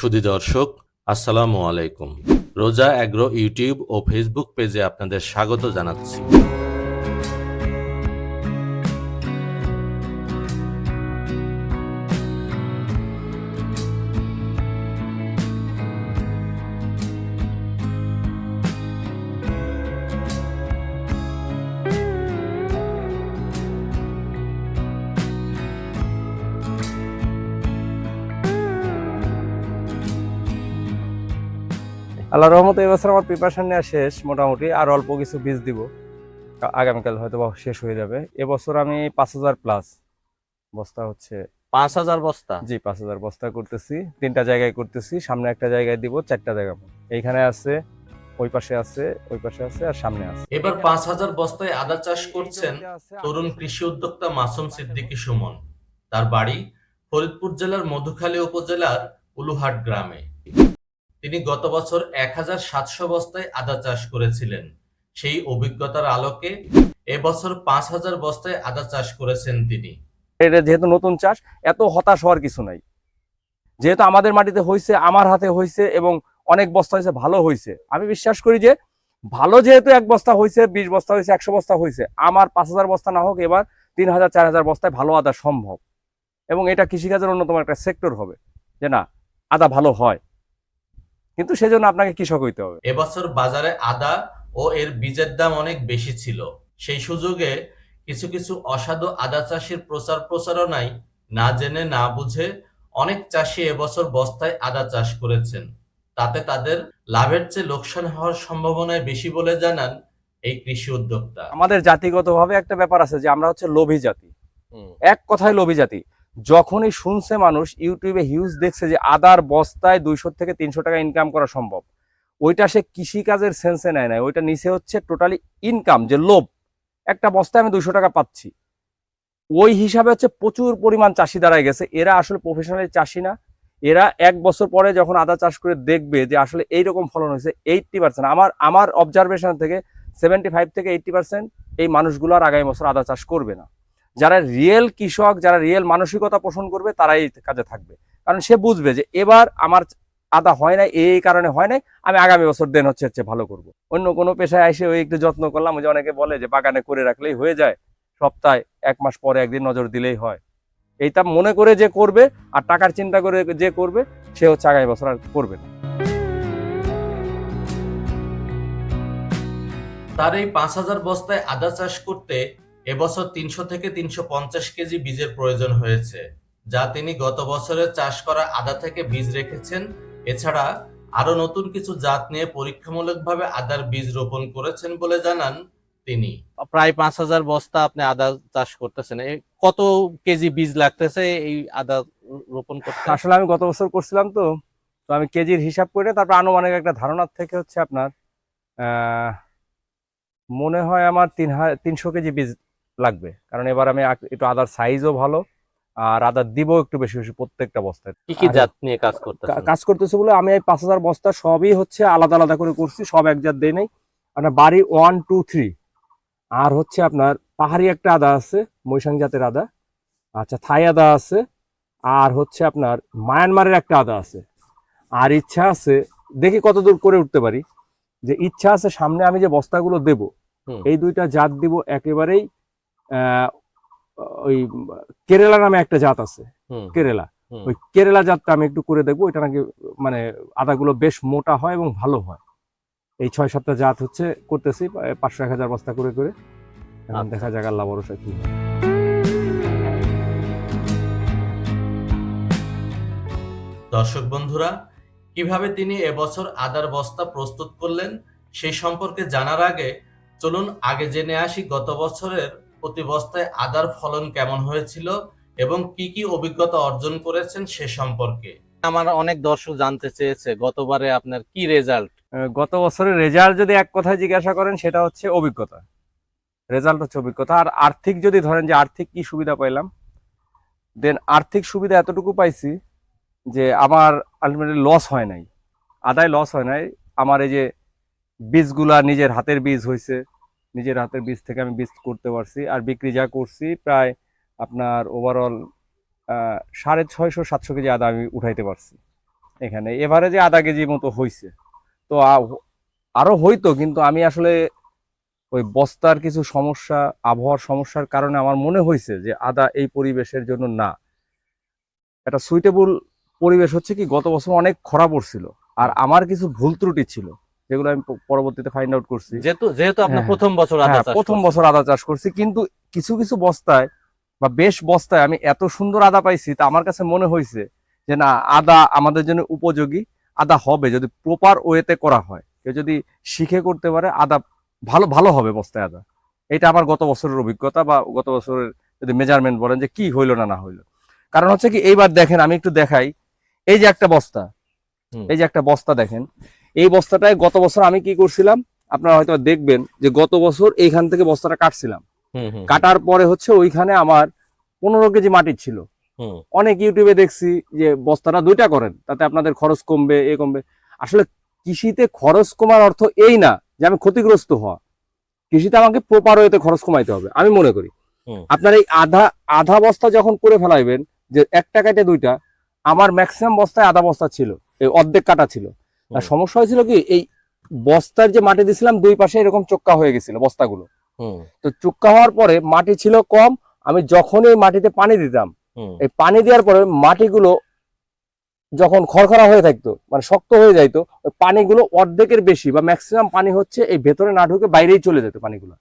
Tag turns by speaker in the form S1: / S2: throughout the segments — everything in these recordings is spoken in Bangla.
S1: সুধী দর্শক আসসালামু আলাইকুম। রোজা অ্যাগ্রো ইউটিউব ও ফেসবুক পেজে আপনাদের স্বাগত জানাচ্ছি।
S2: আল্লাহ রহমতে এবছর আমার প্রিপারেশন নেওয়া শেষ মোটামুটি আর অল্প কিছু বীজ দিব। আগামীকাল হয়তো বা শেষ হয়ে যাবে। এবছর আমি পাঁচ হাজার প্লাস বস্তা হচ্ছে।
S3: পাঁচ হাজার বস্তা?
S2: জি পাঁচ হাজার বস্তা করতেছি। তিনটা জায়গায় করতেছি সামনে একটা জায়গায় দিব চারটা জায়গা এইখানে আছে ওই পাশে আছে ওই পাশে আছে আর সামনে আছে।
S1: এবার পাঁচ হাজার বস্তায় আদা চাষ করছেন তরুণ কৃষি উদ্যোক্তা মাসুম সিদ্দিকী সুমন। তার বাড়ি ফরিদপুর জেলার মধুখালী উপজেলার উলুহাট গ্রামে। তিনি গত বছর এক হাজার সাতশো বস্তায় আদা চাষ করেছিলেন। সেই অভিজ্ঞতার আলোকে এবছর পাঁচ হাজার বস্তায় আদা চাষ করেছেন তিনি।
S2: এটা যেহেতু নতুন চাষ, এত হতাশ হওয়ার কিছু নাই। যেহেতু আমাদের মাটিতে হয়েছে আমার হাতে হয়েছে এবং অনেক বস্তা হয়েছে ভালো হয়েছে আমি বিশ্বাস করি যে ভালো যেহেতু এক বস্তা হয়েছে বিশ বস্তা হয়েছে একশো বস্তা হয়েছে আমার পাঁচ হাজার বস্তা না হোক, এবার তিন হাজার চার হাজার বস্তায় ভালো আদা সম্ভব। এবং এটা কৃষিকাজের অন্যতম একটা সেক্টর হবে, যে না, আদা ভালো হয়। কিন্তু সেজন্য আপনাকে কৃষক হইতে হবে।
S1: এবছর বাজারে আদা ও এর বীজের দাম অনেক বেশি ছিল। সেই সুযোগে কিছু কিছু অসাধু আদা চাষির প্রচার প্রচারণায় না জেনে না বুঝে অনেক চাষি এবছর বস্তায় আদা চাষ করেছেন। তাতে তাদের লাভের চেয়ে লোকসান হওয়ার সম্ভাবনায় বেশি বলে জানান এই কৃষি উদ্যোক্তা।
S2: আমাদের জাতিগতভাবে একটা ব্যাপার আছে যে আমরা হচ্ছে লোভী জাতি। এক কথায় লোভী জাতি। যখনই শুনছে মানুষ, ইউটিউবে হিউজ দেখছে যে আদার বস্তায় দুইশো থেকে তিনশো টাকা ইনকাম করা সম্ভব। ওইটা সে কৃষিকাজের সেন্সে নেয় না ওইটা নিচে হচ্ছে টোটালি ইনকাম যে লোভ। একটা বস্তায় আমি দুইশো টাকা পাচ্ছি। ওই হিসাবে হচ্ছে প্রচুর পরিমাণ চাষি দাঁড়ায় গেছে। এরা আসলে প্রফেশনাল চাষি না। এরা এক বছর পরে যখন আদা চাষ করে দেখবে যে আসলে এইরকম ফলন হয়েছে এইটটি পার্সেন্ট আমার আমার অবজারভেশন থেকে সেভেন্টি ফাইভ থেকে এইটটি পার্সেন্ট এই মানুষগুলো আর আগামী বছর আদা চাষ করবে না। যারা রিয়েল কৃষক, যারা রিয়েল মানসিকতা পোষণ করবে, তারাই কাজে থাকবে। কারণ সে বুঝবে যে এবার আমার আদা হয় নাই, এই কারণে হয় নাই, আমি আগামী বছর দেন হচ্ছে হচ্ছে ভালো করব। অন্য কোনো পেশায় এসে ওই একটু যত্ন করলাম যে অনেকে বলে যে বাগানে করে রাখলেই হয়ে যায়, সপ্তাহে এক মাস পরে একদিন নজর দিলেই হয়। এইটা মনে করে যে করবে, আর টাকার চিন্তা করে যে করবে, সে হচ্ছে আগামী বছর আর করবে না।
S1: তার এই পাঁচ হাজার বস্তায় আদা চাষ করতে এবছর তিনশো থেকে তিনশো পঞ্চাশ কেজি বীজের প্রয়োজন হয়েছে যা তিনি গত বছরে চাষ করা আদা থেকে বীজ রেখেছেন। এছাড়া আরও নতুন কিছু জাত নিয়ে পরীক্ষামূলকভাবে আদার বীজ রোপণ করেছেন বলে জানান তিনি।
S3: প্রায় পাঁচ হাজার বস্তা আপনি আদা চাষ করতেছেন। কত কেজি বীজ লাগতেছে এই আদা রোপণ করতে?
S2: আসলে আমি গত বছর করছিলাম তো তো আমি কেজির হিসাব করে তারপর আনুমানিক একটা ধারণার থেকে হচ্ছে আপনার আহ, মনে হয় আমার তিন হাজার তিনশো কেজি বীজ লাগবে। কারণ এবার আমি একটু আদার সাইজও ভালো আর আদার দিব একটু বেশি বেশি প্রত্যেকটা বস্তায়।
S3: কি কি জাত নিয়ে কাজ
S2: কা-
S3: করতেছেন
S2: কাজ করতেছে বলে আমি এই পাঁচ হাজার বস্তা সবই হচ্ছে আলাদা আলাদা করে করছি সব এক জাত দেই নাই। আপনার বাড়ি ওয়ান টু থ্রি আর হচ্ছে আপনার পাহাড়ি একটা আদা আছে মৈশাং জাতের আদা। আচ্ছা থাই আদা আছে আর হচ্ছে আপনার মায়ানমারের একটা আদা আছে। আর ইচ্ছা আছে দেখি কত দূর করে উঠতে পারি। যে ইচ্ছা আছে সামনে আমি যে বস্তাগুলো দেব এই দুইটা জাত দিব একেবারেই ওই কেরালা নামে একটা জাত আছে কেরালা। ওই কেরালা জাতটা আমি একটু করে দেখব এটা নাকি মানে আদাগুলো বেশ মোটা হয় এবং ভালো হয়। এই ছয় সাতটা জাত হচ্ছে করতেছি পাঁচশো এক হাজার বস্তা করে করে। এখন
S3: আচ্ছা।
S2: দেখা যাক আল্লাহ ভরসা কি
S1: দর্শক বন্ধুরা কীভাবে তিনি এবছর আদার বস্তা প্রস্তুত করলেন সেই সম্পর্কে জানার আগে চলুন আগে জেনে আসি গত বছরের প্রতি বস্তায় আদার ফলন কেমন হয়েছিল এবং কি কি অভিজ্ঞতা অর্জন করেছেন সে সম্পর্কে?
S3: আমার অনেক দর্শক জানতে চেয়েছে, গতবারে আপনার কি রেজাল্ট
S2: গত বছরের রেজাল্ট যদি এক কথায় জিজ্ঞাসা করেন, সেটা হচ্ছে অভিজ্ঞতা। রেজাল্ট হচ্ছে অভিজ্ঞতা। আর আর্থিক যদি ধরেন যে আর্থিক কি সুবিধা পাইলাম দেন আর্থিক সুবিধা এতটুকু পাইছি যে আমার আলটিমেটলি লস হয় নাই। আদায় লস হয় নাই। আমার এই যে বীজগুলা নিজের হাতের বীজ হয়েছে নিজের হাতের বীজ থেকে আমি বীজ করতে পারছি। আর বিক্রি যা করছি প্রায় আপনার ওভারঅল সাড়ে ছয়শো সাতশো কেজি আদা আমি উঠাইতে পারছি এখানে। এভারেজে আধা কেজি মতো হয়েছে তো আরও হইতো, কিন্তু আমি আসলে ওই বস্তার কিছু সমস্যা, আবহাওয়ার সমস্যার কারণে আমার মনে হয়েছে যে আদা এই পরিবেশের জন্য না। একটা সুইটেবল পরিবেশ হচ্ছে কি, গত বছর অনেক খরা পড়ছিল, আর আমার কিছু ভুল ত্রুটি ছিল। যেগুলো আমি পরবর্তীতে ফাইন্ড আউট করছি।
S3: যেহেতু যেহেতু আপনার
S2: হ্যাঁ,
S3: প্রথম বছর আদা
S2: হ্যাঁ,
S3: চাষ
S2: প্রথম বছর আদা চাষ করছি। কিন্তু কিছু কিছু বস্তায় বা বেশ বস্তায় আমি এত সুন্দর আদা পাইছি তা আমার কাছে মনে হয়েছে যে না আদা আমাদের জন্য উপযোগী। আদা হবে যদি প্রপার ওয়েতে করা হয়। কেউ যদি শিখে করতে পারে আদা ভালো ভালো হবে বস্তায় আদা। এটা আমার গত বছরের অভিজ্ঞতা বা গত বছরের যদি মেজারমেন্ট বলেন যে কি হইল না না হইল। কারণ হচ্ছে কি এইবার দেখেন আমি একটু দেখাই। এই যে একটা বস্তা। এই যে একটা বস্তা দেখেন এই বস্তাটায় গত বছর আমি কি করছিলাম? আপনারা হয়তো দেখবেন যে গত বছর এইখান থেকে বস্তাটা কাটছিলাম। কাটার পরে হচ্ছে ওইখানে আমার পনেরো কেজি মাটির ছিল। অনেক ইউটিউবে দেখছি যে বস্তাটা দুইটা করেন তাতে আপনাদের খরচ কমবে এ কমবে। আসলে কৃষিতে খরচ কমার অর্থ এই না যে আমি ক্ষতিগ্রস্ত হওয়া। কৃষিতে আমাকে প্রপার ওয়েতে খরচ কমাইতে হবে আমি মনে করি। আপনার এই আধা আধা বস্তা যখন করে ফেলাইবেন যে একটা কাটে দুইটা আমার ম্যাক্সিমাম বস্তায় আধা বস্তা ছিল এই অর্ধেক কাটা ছিল। আর সমস্যা হয়েছিল কি এই বস্তার যে মাটি দিছিলাম দুই পাশে এরকম চোক্কা হয়ে গেছিল বস্তাগুলো। তো চুক্কা হওয়ার পরে মাটি ছিল কম আমি যখনই মাটিতে পানি দিতাম এই পানি দেওয়ার পরে মাটিগুলো যখন খড়খড়া হয়ে থাকতো মানে শক্ত হয়ে যাইতো ওই পানিগুলো অর্ধেকের বেশি বা ম্যাক্সিমাম পানি হচ্ছে এই ভেতরে না ঢুকে বাইরেই চলে যেত পানিগুলো।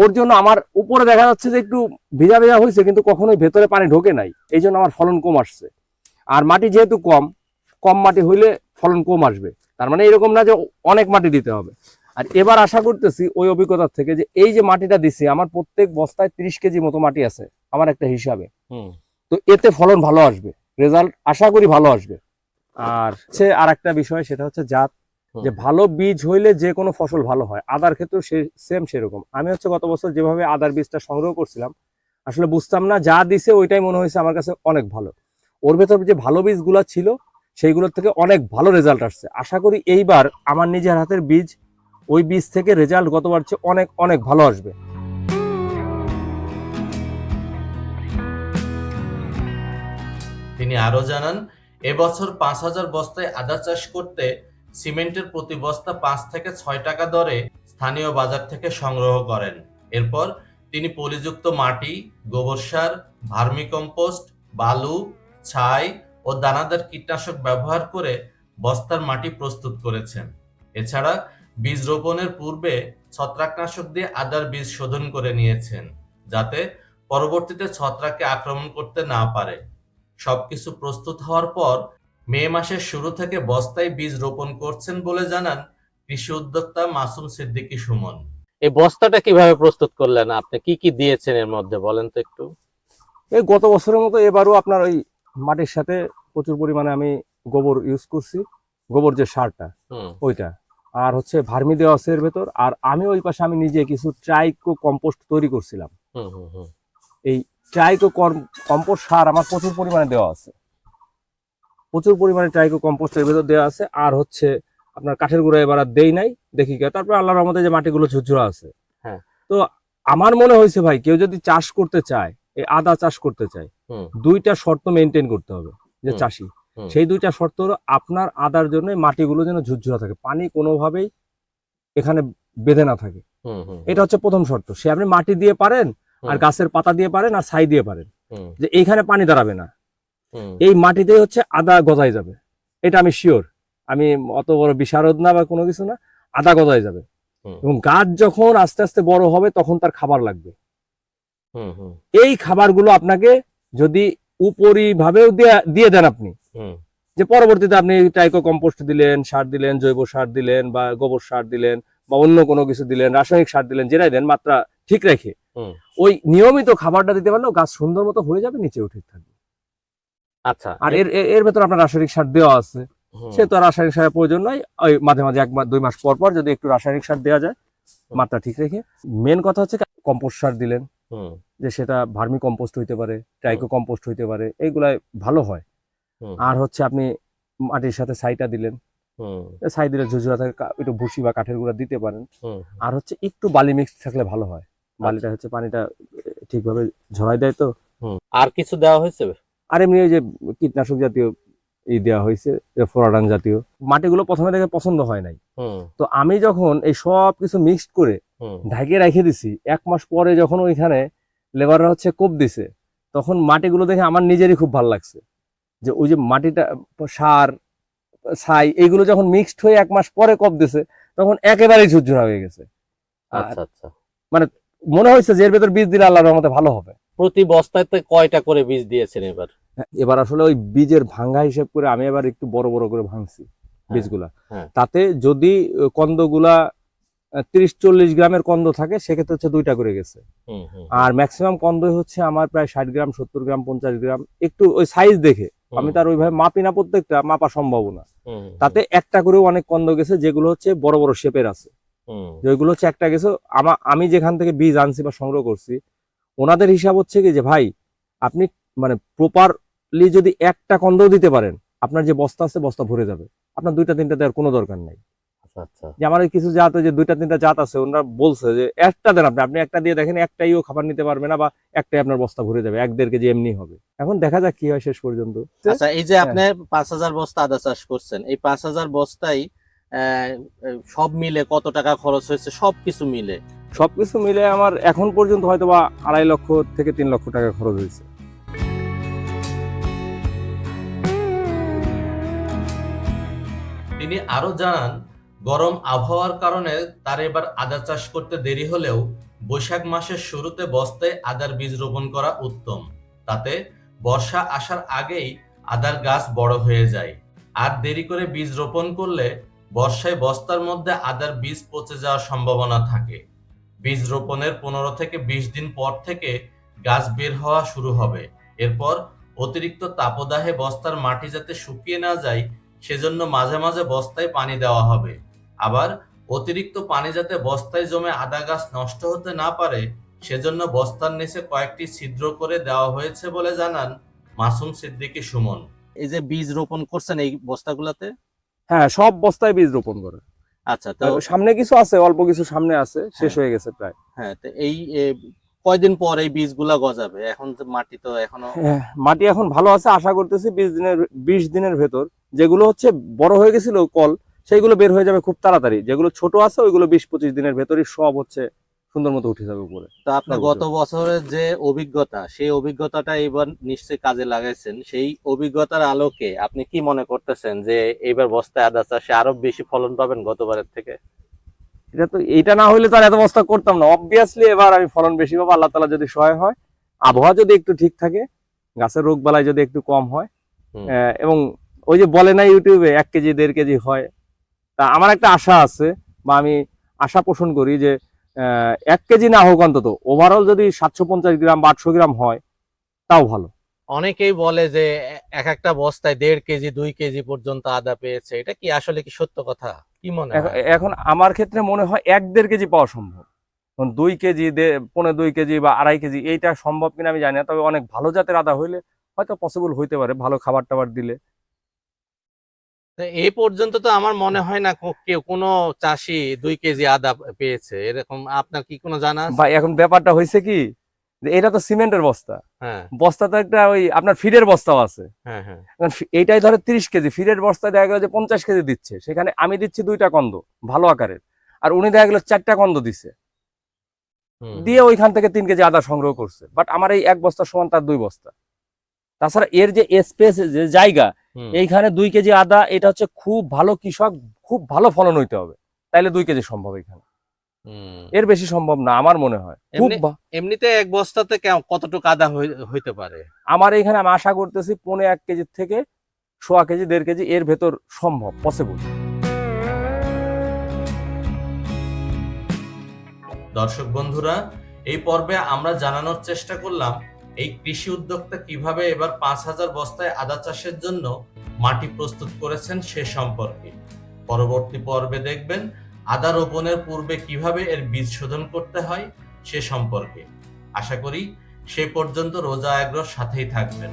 S2: ওর জন্য আমার উপরে দেখা যাচ্ছে যে একটু ভিজা ভিজা হয়েছে কিন্তু কখনোই ভেতরে পানি ঢোকে নাই। এই জন্য আমার ফলন কম আসছে। আর মাটি যেহেতু কম কম মাটি হইলে ফলন কম আসবে। তার মানে এরকম না যে অনেক মাটি দিতে হবে। আর এবার আশা করতেছি ওই অভিজ্ঞতার থেকে যে এই যে মাটিটা দিছি আমার প্রত্যেক বস্তায় ত্রিশ কেজি মতো মাটি আছে আমার একটা হিসাবে। তো এতে ফলন ভালো আসবে রেজাল্ট আশা করি ভালো আসবে। আর হচ্ছে আর একটা বিষয় সেটা হচ্ছে জাত। যে ভালো বীজ হইলে যে কোনো ফসল ভালো হয় আদার ক্ষেত্রেও সে সেম সেরকম। আমি হচ্ছে গত বছর যেভাবে আদার বীজটা সংগ্রহ করছিলাম আসলে বুঝতাম না যা দিছে ওইটাই মনে হয়েছে আমার কাছে অনেক ভালো। ওর ভেতর যে ভালো বীজগুলো ছিল সেইগুলোর থেকে অনেক ভালো রেজাল্ট আসছে। আশা করি এইবার আমার নিজের হাতের বীজ, ওই বীজ থেকে রেজাল্ট গতবার চেয়ে অনেক অনেক ভালো আসবে।
S1: তিনি আরও জানান, এবছর পাঁচ হাজার বস্তায় আদা চাষ করতে সিমেন্টের প্রতি বস্তা পাঁচ থেকে ছয় টাকা দরে স্থানীয় বাজার থেকে সংগ্রহ করেন। এরপর তিনি পলিযুক্ত মাটি, গোবর সার ভার্মিকম্পোস্ট বালু, ছাই ও দানাদার কীটনাশক ব্যবহার করে বস্তার মাটি প্রস্তুত করেছেন। এছাড়া বীজ রোপণের পূর্বে ছত্রাকনাশক দিয়ে আদার বীজ শোধন করে নিয়েছেন যাতে পরবর্তীতে ছত্রাককে আক্রমণ করতে না পারে। সবকিছু প্রস্তুত হওয়ার পর মে মাসের শুরু থেকে বস্তায় বীজ রোপণ করছেন বলে জানান কৃষি উদ্যোক্তা মাসুম সিদ্দিকী সুমন।
S3: এই বস্তাটা কীভাবে প্রস্তুত করলেন? আপনি কি কি দিয়েছেন এর মধ্যে? বলেন তো একটু।
S2: এই গত বছরের মতো এবারও আপনার ওই মাটির সাথে প্রচুর পরিমাণে আমি গোবর ইউজ করছি। গোবর যে সারটা ওইটা। আর হচ্ছে ভার্মি দেওয়া আছে এর ভেতর। আর আমি ওই পাশে আমি নিজে কিছু ট্রাইকো কম্পোস্ট তৈরি করছিলাম।
S3: এই
S2: ট্রাইকো কম্পোস্ট সার আমার প্রচুর পরিমাণে দেওয়া আছে। প্রচুর পরিমাণে ট্রাইকো কম্পোস্ট এর ভেতর দেওয়া আছে। আর হচ্ছে আপনার কাঠের গুঁড়ো এবার আর দেই নাই দেখি কে। তারপর আল্লাহর রহমতে যে মাটিগুলো ঝুরঝুরা আছে।
S3: হ্যাঁ।
S2: তো আমার মনে হয়েছে ভাই কেউ যদি চাষ করতে চায় এই আদা চাষ করতে চায়।
S3: হুম,
S2: দুইটা শর্ত মেনটেন করতে হবে যে চাষি। সেই দুইটা শর্ত হলো আপনার আদার জন্য মাটিগুলো যেন ঝুরঝুরা থাকে। পানি কোনোভাবেই এখানে বেঁধে না থাকে। এটা হচ্ছে প্রথম শর্ত। সে আপনি মাটি দিয়ে পারেন আর গাছের পাতা দিয়ে পারেন আর ছাই দিয়ে পারেন। যে এইখানে পানি দাঁড়াবে না। এই মাটিতে হচ্ছে আদা গজায় যাবে। এটা আমি শিওর আমি অত বড় বিশারদ না বা কোনো কিছু না। আদা গজায় যাবে। এবং গাছ যখন আস্তে আস্তে বড় হবে তখন তার খাবার লাগবে। এই খাবারগুলো আপনাকে যদি উপরিভাবেও দেয়া- দিয়ে দেন আপনি যে পরবর্তীতে আপনি টাইকো কম্পোস্ট দিলেন সার দিলেন জৈব সার দিলেন বা গোবর সার দিলেন বা অন্য কোনো কিছু দিলেন রাসায়নিক সার দিলেন যেটাই দেন মাত্রা ঠিক রেখে ওই নিয়মিত খাবারটা দিতে পারলেও গাছ সুন্দর মতো হয়ে যাবে নিচেও ঠিক থাকবে।
S3: আচ্ছা।
S2: আর এর এর- ভেতর আপনার রাসায়নিক সার দেওয়া আছে সে তো রাসায়নিক সারের প্রয়োজন নাই ওই মাঝে মাঝে এক দুই মাস পর পর যদি একটু রাসায়নিক সার দেওয়া যায় মাত্রা ঠিক রেখে মেন কথা হচ্ছে কম্পোস্ট সার দিলেন। যে সেটা ভার্মি কম্পোস্ট হইতে পারে ট্রাইকো কম্পোস্ট হইতে পারে এইগুলাই ভালো হয়। আর হচ্ছে আপনি মাটির সাথে ছাইটা দিলেন ছাই দিলে ঝুঝুরা থাকে একটু ভুসি বা কাঠের গুঁড়া দিতে পারেন। আর হচ্ছে একটু বালি মিক্স থাকলে ভালো হয়। বালিটা হচ্ছে পানিটা ঠিকভাবে ঝরাই দেয় তো।
S3: আর কিছু দেওয়া হয়েছে?
S2: আর এমনি ওই যে কীটনাশক জাতীয় ই দেওয়া হয়েছে ফোরাডান জাতীয়। মাটিগুলো প্রথমে দেখে পছন্দ হয় নাই। তো আমি যখন এই সব কিছু মিক্সড করে
S3: হুম।
S2: ঢাকে রেখে দিছি। এক মাস পরে যখন ওইখানে লেবাররা হচ্ছে কোপ দিছে তখন মাটিগুলো দেখে আমার নিজেরই খুব ভালো লাগছে। যে ওই যে মাটিটা সার ছাই এইগুলো যখন মিক্সড হয়ে এক মাস পরে কোপ দিছে তখন একেবারেই ঝুরঝুরা হয়ে গেছে।
S3: আচ্ছা আচ্ছা।
S2: মনে হয়েছে যে এর ভেতর বীজ দিলে আল্লাহর রহমতে ভালো হবে।
S3: প্রতি বস্তাতে কয়টা করে বীজ দিয়েছেন এবার?
S2: এবার আসলে ওই বীজের ভাঙ্গা হিসেব করে আমি এবার একটু বড় বড় করে ভাঙছি বীজগুলা।
S3: হ্যাঁ।
S2: তাতে যদি কন্দগুলা তিরিশ চল্লিশ গ্রামের কন্দ থাকে সেক্ষেত্রে হচ্ছে দুইটা করে গেছে। আর ম্যাক্সিমাম কন্দই হচ্ছে আমার প্রায় ষাট গ্রাম সত্তর গ্রাম পঞ্চাশ গ্রাম। একটু ওই সাইজ দেখে আমি তার ওইভাবে মাপি না প্রত্যেকটা মাপা সম্ভব না। তাতে একটা করেও অনেক কন্দ গেছে যেগুলো হচ্ছে বড় বড় শেপের আছে।
S3: হুম,
S2: যেগুলো হচ্ছে একটা গেছে আমা আমি যেখান থেকে বীজ আনছি বা সংগ্রহ করছি ওনাদের হিসাব হচ্ছে কি যে ভাই আপনি মানে প্রপারলি যদি একটা কন্দও দিতে পারেন আপনার যে বস্তা আছে বস্তা ভরে যাবে। আপনার দুইটা তিনটা দেওয়ার কোনো দরকার নাই। যে আমার এই কিছু জাত যে দুইটা তিনটা জাত আছে ওনারা বলছে যে একটা দেন আপনি আপনি একটা দিয়ে দেখেন একটাইও খাবার নিতে পারবে না বা একটাই আপনার বস্তা ভরে যাবে এক দেড় কেজি এমনি হবে। এখন দেখা যাক কি হয় শেষ পর্যন্ত।
S3: আচ্ছা এই যে
S2: হ্যাঁ।
S3: আপনি পাঁচ হাজার বস্তা আদা চাষ করছেন এই পাঁচ হাজার বস্তাই আহ, সব মিলে কত টাকা খরচ হয়েছে? সবকিছু মিলে।
S2: সবকিছু মিলে আমার এখন পর্যন্ত হয়তো বা আড়াই লক্ষ থেকে তিন লক্ষ টাকা খরচ হয়েছে।
S1: তিনি আরও জানান গরম আবহাওয়ার কারণে তার এবার আদা চাষ করতে দেরি হলেও বৈশাখ মাসের শুরুতে বস্তায় আদার বীজ রোপণ করা উত্তম। তাতে বর্ষা আসার আগেই আদার গাছ বড় হয়ে যায়। আর দেরি করে বীজ রোপণ করলে বর্ষায় বস্তার মধ্যে আদার বীজ পচে যাওয়ার সম্ভাবনা থাকে। বীজ রোপণের পনেরো থেকে বিশ দিন পর থেকে গাছ বের হওয়া শুরু হবে। এরপর অতিরিক্ত তাপদাহে বস্তার মাটি যাতে শুকিয়ে না যায়, সেজন্য মাঝে মাঝে বস্তায় পানি দেওয়া হবে। আবার অতিরিক্ত পানি যাতে বস্তায় জমে আদা গাছ নষ্ট হতে না পারে সেজন্য বস্তার নিচে কয়েকটি ছিদ্র করে দেওয়া হয়েছে বলে জানান মাসুম সিদ্দিকী সুমন।
S3: এই যে বীজ রোপণ করছেন এই বস্তাগুলাতে?
S2: হ্যাঁ সব বস্তায় বীজ রোপণ করে।
S3: আচ্ছা তো
S2: সামনে কিছু আছে অল্প কিছু সামনে আছে শেষ হয়ে গেছে প্রায়।
S3: হ্যাঁ তো এই কয়দিন পর এই বীজগুলা গজাবে? এখন তো মাটি তো এখনও
S2: হ্যাঁ, মাটি এখন ভালো আছে আশা করতেছি বিশ দিনের বিশ দিনের ভেতর। যেগুলো হচ্ছে বড় হয়ে গেছিল কল সেইগুলো বের হয়ে যাবে খুব তাড়াতাড়ি। যেগুলো ছোট আছে ওইগুলো বিশ পঁচিশ দিনের ভেতরই সব হচ্ছে সুন্দর মতো উঠে যাবে উপরে।
S3: তো আপনি
S2: না,
S3: গত বছরের যে অভিজ্ঞতা সেই অভিজ্ঞতাটা এবার নিশ্চয়ই কাজে লাগাইছেন। সেই অভিজ্ঞতার আলোকে আপনি কি মনে করতেছেন যে এবার বস্তায় আদা চাষে আরও বেশি ফলন পাবেন গতবারের থেকে?
S2: এটা তো এটা না হইলে তো আর এত বস্তা করতাম না। অবভিয়াসলি এবার আমি ফলন বেশি পাবো আল্লাহ তালা যদি সহায় হয়। আবহাওয়া যদি একটু ঠিক থাকে গাছের রোগ বালাই যদি একটু কম হয় আহ, এবং ওই যে বলে না ইউটিউবে এক কেজি দেড় কেজি হয় তা আমার একটা আশা আছে বা আমি আশা পোষণ করি যে এক কেজি না হোক অন্তত ওভারঅল যদি সাতশো পঞ্চাশ গ্রাম বা আটশো গ্রাম হয় তাও ভালো।
S3: অনেকেই বলে যে এক একটা বস্তায় দেড় কেজি দুই কেজি পর্যন্ত আদা পেয়েছে। এটা কি আসলে কি সত্য কথা? কি মনে
S2: এখন- আমার ক্ষেত্রে মনে হয় এক দেড় কেজি পাওয়া সম্ভব। দুই কেজি দে- পৌনে দুই কেজি বা আড়াই কেজি এইটা সম্ভব কিনা আমি জানি না। তবে অনেক ভালো জাতের আদা হইলে হয়তো পসিবল হইতে পারে ভালো খাবার টাবার দিলে।
S3: এই পর্যন্ত তো আমার মনে হয় না কেউ কোনো চাষি দুই কেজি আদা পেয়েছে। এরকম আপনার কি কোনো জানা
S2: ভাই এখন ব্যাপারটা হয়েছে কি এটা তো সিমেন্টের বস্তা।
S3: হ্যাঁ।
S2: বস্তা তো একটা ওই আপনার ফিডের বস্তাও আছে।
S3: হ্যাঁ হ্যাঁ।
S2: এইটাই ধরে তিরিশ কেজি ফিডের বস্তা দেখা গেল যে পঞ্চাশ কেজি দিচ্ছে। সেখানে আমি দিচ্ছি দুইটা কন্দ ভালো আকারের। আর উনি দেখা গেল চারটা কন্দ
S3: দিছে।
S2: দিয়ে ওইখান থেকে তিন কেজি আদা সংগ্রহ করছে। বাট আমার এই এক বস্তা সমান তার দুই বস্তা। তাছাড়া এর যে স্পেস যে জায়গা এইখানে দুই কেজি আদা এটা হচ্ছে খুব ভালো কৃষক খুব ভালো ফলন হইতে হবে। তাইলে দুই কেজি সম্ভব এখানে এর বেশি সম্ভব না আমার মনে হয়। খুব
S3: এমনি- এমনিতে এক বস্তাতে কতটুকু আদা হইতে পারে?
S2: আমার এখানে আমি আশা করতেছি পৌনে এক কেজির থেকে সোয়া কেজি দেড় কেজি এর ভেতর সম্ভব পসিবল
S1: দর্শক বন্ধুরা এই পর্বে আমরা জানানোর চেষ্টা করলাম এই কৃষি উদ্যোক্তা কীভাবে এবার পাঁচ হাজার বস্তায় আদা চাষের জন্য মাটি প্রস্তুত করেছেন সে সম্পর্কে পরবর্তী পর্বে দেখবেন আদা রোপণের পূর্বে কীভাবে এর বীজ শোধন করতে হয় সে সম্পর্কে। আশা করি সে পর্যন্ত রোজা আগ্রহ সাথেই থাকবেন।